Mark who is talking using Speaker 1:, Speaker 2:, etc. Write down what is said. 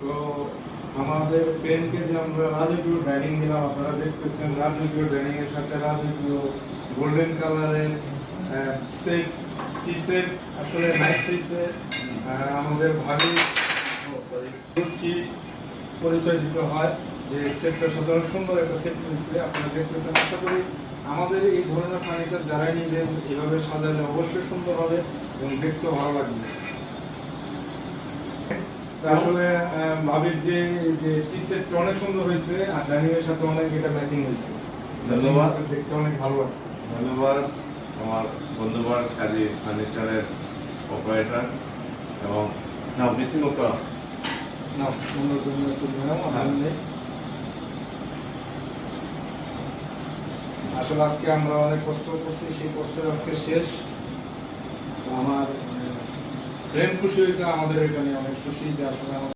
Speaker 1: তো আমাদের পেনকে যে আমরা রাজকীয় ডাইনিং দিলাম, আপনারা দেখতেছেন রাজকীয় এর সাথে রাজকীয় গোল্ডেন কালারের সেট টি সেট আসলে নাইস হয়েছে আমাদের ভাবি রুচি পরিচয় দিতে হয়। যে সেটটা সাধারণ সুন্দর একটা সেট নিচ্ছে আপনারা দেখতেছেন, আশা করি আমাদের এই ধরনের ফার্নিচার যারাই নিবেন, এভাবে সাজালে অবশ্যই সুন্দর হবে এবং দেখতেও ভালো লাগবে। আসলে ভাবির যে যে টি সেটটা অনেক সুন্দর হয়েছে আর সাথে অনেক এটা ম্যাচিং হয়েছে।
Speaker 2: ধন্যবাদ।
Speaker 1: দেখতে অনেক ভালো লাগছে।
Speaker 2: ধন্যবাদ আমার বন্ধুবার কাজী ফার্নিচারের অপারেটর এবং না করা
Speaker 1: না সুন্দর তুমি আমার নেই। আসলে আজকে আমরা অনেক কষ্ট করছি সেই কষ্টের আজকে শেষ। তো আমার খুশি হয়েছে আমাদের এখানে অনেক খুশি যে আসলে